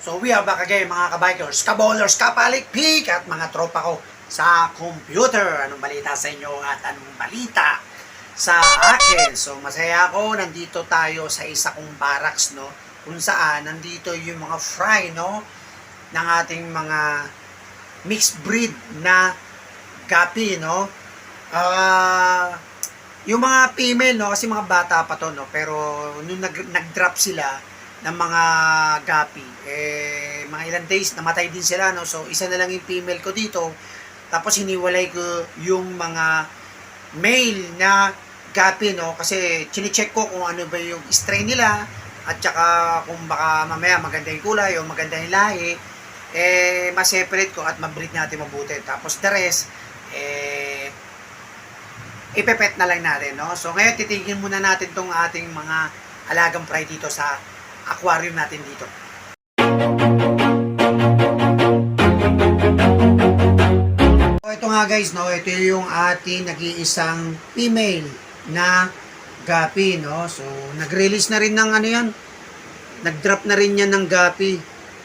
So we are back again mga kabikers, kabowlers, kapalikpik at mga tropa ko sa computer. Anong balita sa inyo at anong balita sa akin? So masaya ako, nandito tayo sa isa kong barracks, no? Kung saan nandito yung mga fry, no? Ng ating mga mixed breed na gapi, no? Ah... yung mga female, no, kasi mga bata pa to, no, pero nung nag, nag-drop sila ng mga gapi, eh, mga ilang days, namatay din sila, no, so isa na lang yung female ko dito, tapos hiniwalay ko yung mga male na gapi, no, kasi chinecheck ko kung ano ba yung strain nila, at saka kung baka mamaya maganda yung kulay o maganda yung lahi, eh, ma-separate ko at ma-breed natin mabuti. Tapos the rest, eh, ipepet na lang natin, no? So, ngayon, titigil muna natin tong ating mga alagang fry dito sa aquarium natin dito. So, ito nga guys, no? Ito yung ating nag-iisang female na gapi, no? So, nag-release na rin ng ano yan? Nag-drop na rin yan ng gapi.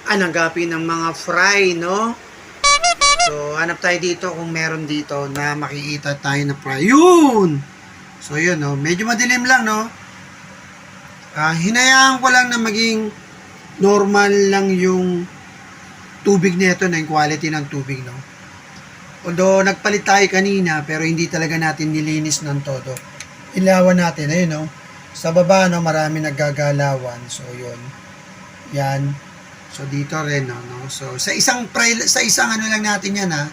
Ah, ng gapi ng mga fry, no? So, hanap tayo dito kung meron dito na makikita tayo na fry. Yun! So, yun, no? Medyo madilim lang, no? Ah, hinayaan ko lang na maging normal lang yung tubig nito na yung quality ng tubig, no? Although, nagpalit tayo kanina, pero hindi talaga natin nilinis ng todo. Ilawan natin, ayun, no? Sa baba, no, marami naggagalawan. So, yun. Yan. So dito rin no, no. So sa isang pri- sa isang ano lang natin 'yan ha.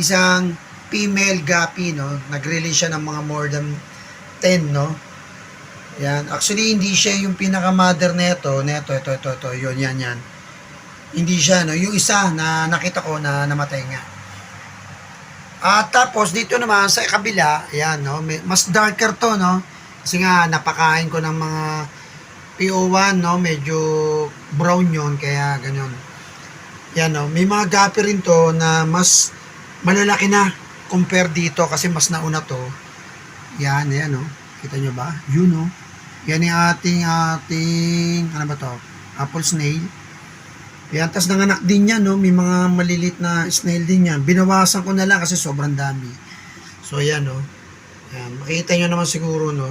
Isang female gapi no, nag-release siya ng mga more than 10 no. Yan. Actually hindi siya yung pinaka mother nito, neto ito ito ito, yun yan yan. Hindi siya no, yung isa na nakita ko na namatay nga. At tapos dito naman sa kabila, yan no, mas darker to no. Kasi nga napakain ko ng mga PO1 no, medyo brown yon kaya ganyan. Yan no, may mga gapi rin to na mas malalaki na compare dito kasi mas nauna to. Yan, yan no. Kita nyo ba? Yun no. Yan yung ating ating ano ba to? Apple snail. Yan, tas nanganak din yan, no? May mga malilit na snail din yan. Binawasan ko na lang kasi sobrang dami. So, yan, no? Yan, makita nyo naman siguro, no?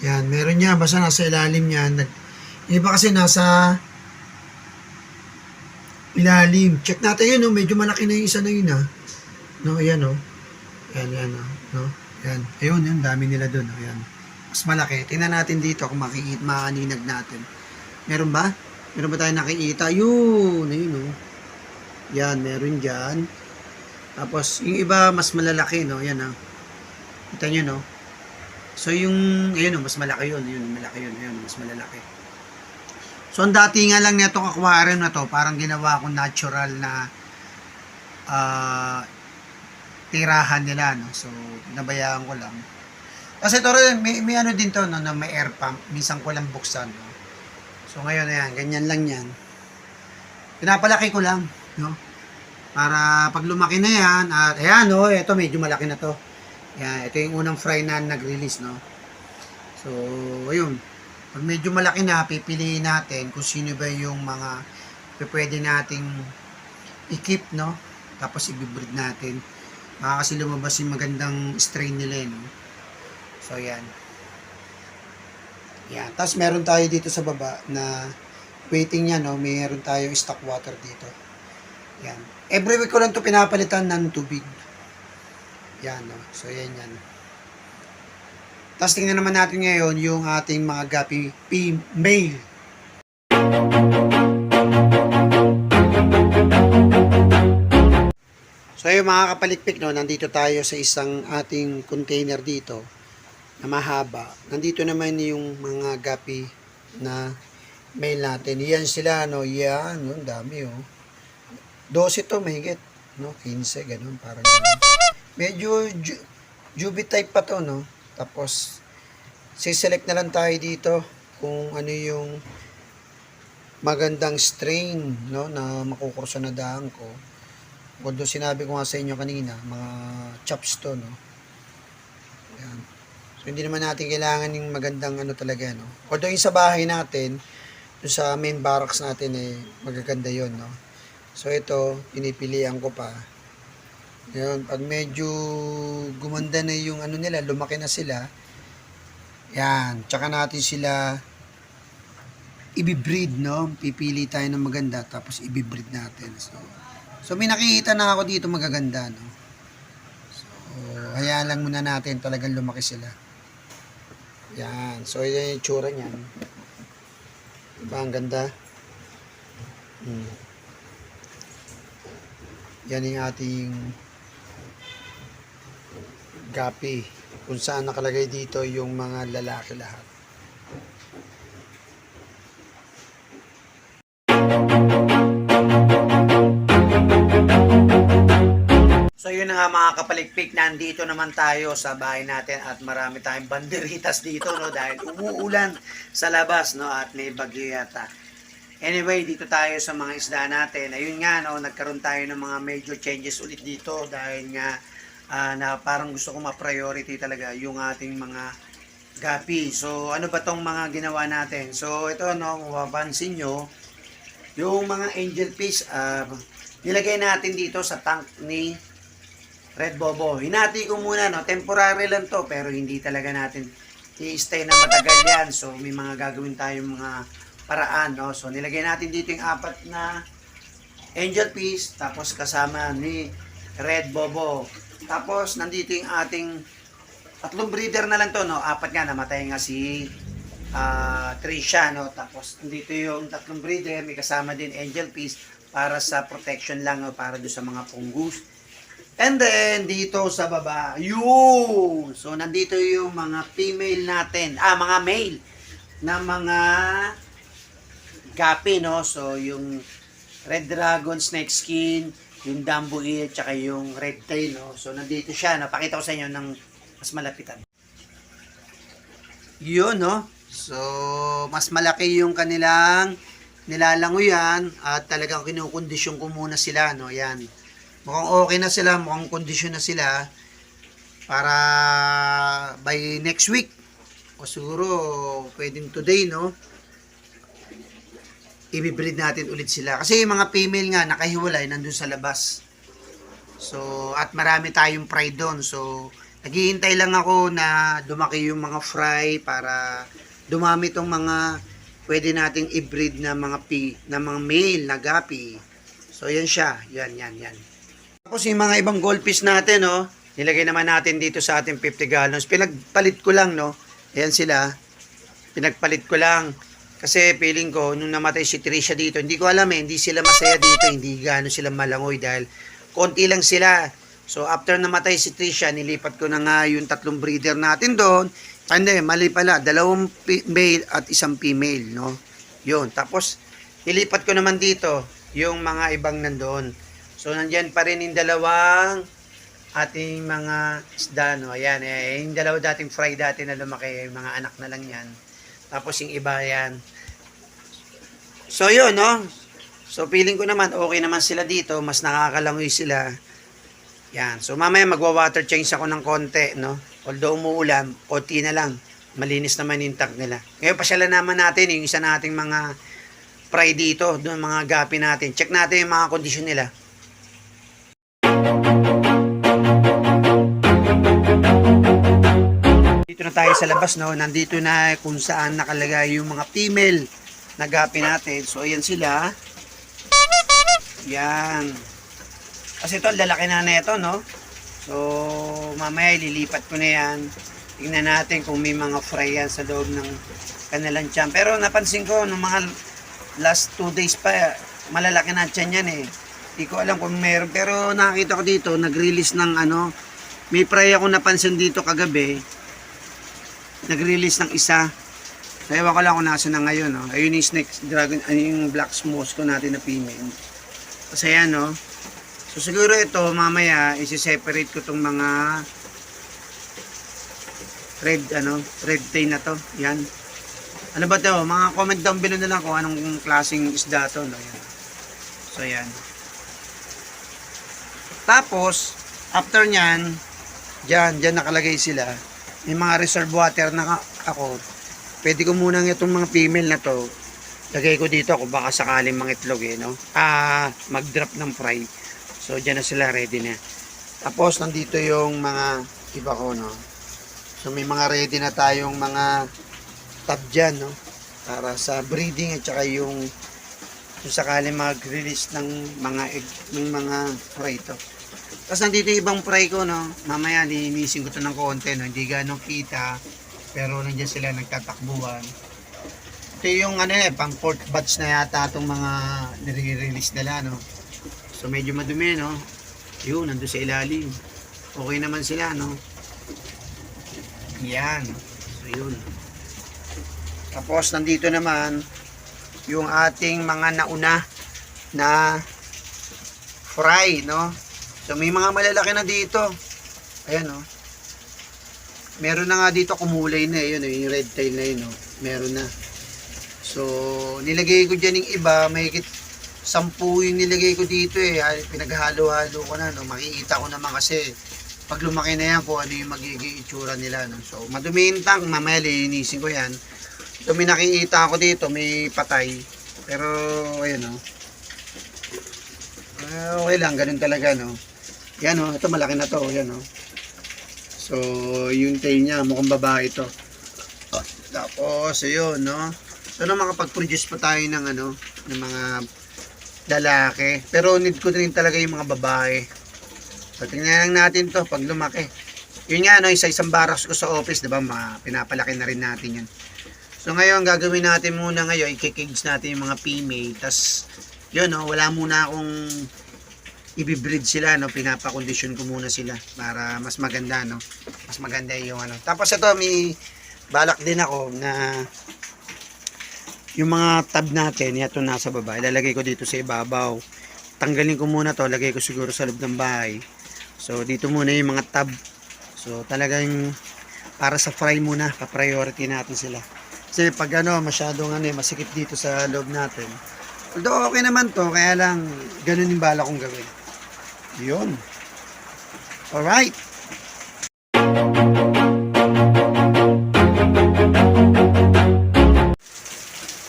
Yan, meron niya, basta nasa ilalim niya. Nag, iba kasi nasa ilalim. Check natin yun, no? medyo malaki na yung isa na yun, ha. No, ayan, no. Yan, yan, no. no? Yan, ayun, yun, dami nila doon, no? Yan. Mas malaki. Tingnan natin dito kung makikita, maaninag natin. Meron ba? Meron ba tayo nakikita? Yun, ayun, no. Yan, meron dyan. Tapos, yung iba, mas malalaki, no. Yan, ha. Kita nyo, no. So yung ayun oh, mas malaki 'yun, yun malaki 'yun, ayun mas malalaki. So ang dati nga lang nitong aquarium na to, parang ginawa ko natural na ah tirahan nila no. So nabayaan ko lang. Kasi to rin, may, may ano din to no, na may air pump, minsan ko lang buksan no. So ngayon ayan, ganyan lang 'yan. Pinapalaki ko lang, no. Para pag lumaki na yan, at ayan no, ito medyo malaki na to. Yan, ito yung unang fry na nag-release, no? So, ayun. Pag medyo malaki na, pipiliin natin kung sino ba yung mga pwede nating i-keep, no? Tapos i-breed natin. Baka kasi lumabas yung magandang strain nila, eh, no? So, yan. Yan. Tapos meron tayo dito sa baba na waiting niya, no? Meron tayong stock water dito. Yan. Every week ko lang to pinapalitan ng tubig. Yan, no? So, yan yan. Tapos tingnan naman natin ngayon yung ating mga gapi female. So, ayun mga kapalikpik, no? Nandito tayo sa isang ating container dito na mahaba. Nandito naman yung mga gapi na male natin. Yan sila, no? Yan, no? Dami, oh. 12 to, mahigit. No? 15, ganun. Parang ganun medyo ju- juvie type pa to, no? Tapos, siselect na lang tayo dito kung ano yung magandang strain, no? Na makukurso na daan ko. Although sinabi ko nga sa inyo kanina, mga chops to, no? Yan. So, hindi naman natin kailangan yung magandang ano talaga, no? Although yung sa bahay natin, doon sa main barracks natin eh, magaganda yon no? So ito, pinipilian ko pa. Yun, pag medyo gumanda na yung ano nila, lumaki na sila, yan, tsaka natin sila ibibreed, no? Pipili tayo ng maganda, tapos ibibreed natin. So, so may nakikita na ako dito magaganda, no? So, hayaan lang muna natin, talagang lumaki sila. Yan, so yan yung tsura niyan. Diba, ang ganda? Hmm. Yan yung ating gapi kung saan nakalagay dito yung mga lalaki lahat. Nga mga kapalikpik, nandito naman tayo sa bahay natin at marami tayong banderitas dito no dahil umuulan sa labas no at may bagyo yata. Anyway, dito tayo sa mga isda natin. Ayun nga no, nagkaroon tayo ng mga major changes ulit dito dahil nga ah, na parang gusto ko ma-priority talaga yung ating mga gapi. So ano ba tong mga ginawa natin? So ito no, mapapansin nyo, yung mga angel fish, ah, nilagay natin dito sa tank ni Red Bobo. Hinati ko muna, no? Temporary lang to, pero hindi talaga natin i-stay na matagal yan. So, may mga gagawin tayong mga paraan, no? So, nilagay natin dito yung apat na angel fish, tapos kasama ni Red Bobo. Tapos, nandito yung ating tatlong breeder na lang to, no? Apat nga, namatay nga si ah Trisha, no? Tapos, nandito yung tatlong breeder, may kasama din angel fish para sa protection lang, no? Para do sa mga fungus. And then, dito sa baba, yun! So, nandito yung mga female natin, ah, mga male, na mga gapi, no? So, yung red dragon, snake skin, yung dumbo ear, tsaka yung red tail, no? So, nandito siya, no? Pakita ko sa inyo ng mas malapitan. Yun, no? So, mas malaki yung kanilang nilalanguyan at talagang kinukondisyon ko muna sila, no? Yan. Mukhang okay na sila, mukhang kondisyon na sila para by next week o siguro pwedeng today, no? Ibibreed natin ulit sila. Kasi yung mga female nga, nakahiwalay, nandun sa labas. So, at marami tayong fry doon. So, naghihintay lang ako na dumaki yung mga fry para dumami tong mga pwede nating i-breed na mga pi, na mga male na gapi. So, yan siya. Yan, yan, yan. Tapos yung mga ibang goldfish natin, no, nilagay naman natin dito sa ating 50 gallons. Pinagpalit ko lang, no. Ayan sila. Pinagpalit ko lang. Kasi feeling ko, nung namatay si Trisha dito, hindi ko alam eh, hindi sila masaya dito, hindi gano'n sila malangoy dahil konti lang sila. So, after namatay si Trisha, nilipat ko na nga yung tatlong breeder natin doon. Hindi, mali pala. Dalawang male at isang female, no? Yun. Tapos, nilipat ko naman dito yung mga ibang nandoon. So, nandyan pa rin yung dalawang ating mga isda, no? Ayan, eh, yung dalawa dating fry dati na lumaki, yung mga anak na lang yan. Tapos yung iba yan. So, yun, no? So, feeling ko naman, okay naman sila dito. Mas nakakalangoy sila. Yan. So, mamaya magwa-water change ako ng konti, no? Although umuulan, konti na lang. Malinis naman yung tank nila. Ngayon, pasyalan naman natin yung isa nating mga fry dito, doon mga gapi natin. Check natin yung mga kondisyon nila. Dito na tayo sa labas, no? Nandito na kung saan nakalagay yung mga female na gapi natin. So, ayan sila. Yan. Kasi ito, lalaki na na ito, no? So, mamaya ililipat ko na yan. Tingnan natin kung may mga fry yan sa loob ng kanilang tiyan. Pero napansin ko, nung mga last two days pa, malalaki na tiyan yan eh. Hindi ko alam kung meron. Pero nakita ko dito, nag-release ng ano, may fry ako napansin dito kagabi. Nag-release ng isa. Ewan ko lang kung nasa na ngayon. No? Ayun yung snake dragon, ano yung black smokes ko natin na female. Kasi yan, no? So, siguro ito, mamaya, isi-separate ko tong mga red, ano, red tail na to. Yan. Ano ba to? Mga comment down below na lang kung anong klaseng isda to, no? Yan. So, yan. Tapos, after nyan, dyan, dyan nakalagay sila. May mga reserve water na ako. Pwede ko muna itong mga female na to, lagay ko dito kung baka sakaling mangitlog eh, no? Ah, mag-drop ng fry. So, dyan na sila ready na. Tapos, nandito yung mga iba ko, no? So, may mga ready na tayong mga tab dyan, no? Para sa breeding at saka yung kung sakaling mag-release ng mga egg, ng mga fry to. Tapos nandito yung ibang fry ko, no? Mamaya, linisin ko to ng konti, no? Hindi ganong kita. Pero nandiyan sila nagtatakbuhan. Ito yung ano eh, pang fourth batch na yata itong mga nire-release nila, no? So medyo madumi, no? Yun, nandun sa ilalim. Okay naman sila, no? Yan. So yun. Tapos nandito naman yung ating mga nauna na fry, no? So may mga malalaki na dito. Ayan, no? Meron na nga dito kumulay na, eh, yun, eh, yung red tail na yun, no? Meron na. So, nilagay ko dyan yung iba, may sampu yung nilagay ko dito eh. Pinaghalo-halo ko na, no? Makikita ko naman kasi pag lumaki na yan kung ano yung magiging itsura nila, no? So, madumi yung tank, mamaya linisin ko yan. So, may nakikita ako dito, may patay. Pero, ayun, no? Ah, okay lang, ganun talaga, no? Yan, no? Ito, malaki na to, yan, no? So, yung tail niya, mukhang babae ito. Tapos, ayun, no? So, na makapag-produce pa tayo ng, ano, ng mga lalaki. Pero, need ko rin talaga yung mga babae. So, tingnan lang natin to pag lumaki. Yun nga, no, isa isang barracks ko sa office, di ba? Pinapalaki na rin natin yan. So, ngayon, gagawin natin muna ngayon, i-cage natin yung mga female. tas yun, no, wala muna akong ibibreed sila, no, pinapakondisyon ko muna sila para mas maganda, no. Mas maganda yung ano. Tapos ito, may balak din ako na yung mga tab natin, ito nasa baba, ilalagay ko dito sa ibabaw. Tanggalin ko muna to, lagay ko siguro sa loob ng bahay. So, dito muna yung mga tab. So, talagang para sa fry muna, pa-priority natin sila. Kasi pag ano, masyadong ano, eh, masikip dito sa loob natin. Although okay naman to, kaya lang ganun yung bala kong gawin. Yun. Alright.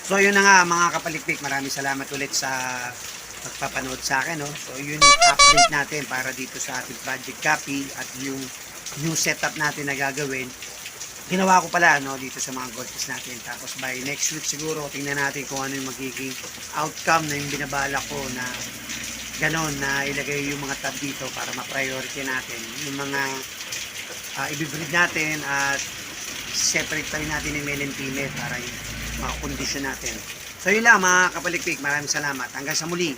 So yun na nga mga kapalikpik, maraming salamat ulit sa pagpapanood sa akin. No? So yun yung update natin para dito sa ating project copy at yung new setup natin na gagawin. Ginawa ko pala no, dito sa mga goldfish natin. Tapos by next week siguro, tingnan natin kung ano yung magiging outcome na yung binabala ko na ganon na ilagay yung mga tab dito para ma-priority natin yung mga uh, ibibreed natin at separate pa rin natin yung male and female para yung mga kondisyon natin. So yun lang mga kapalikpik, maraming salamat. Hanggang sa muli.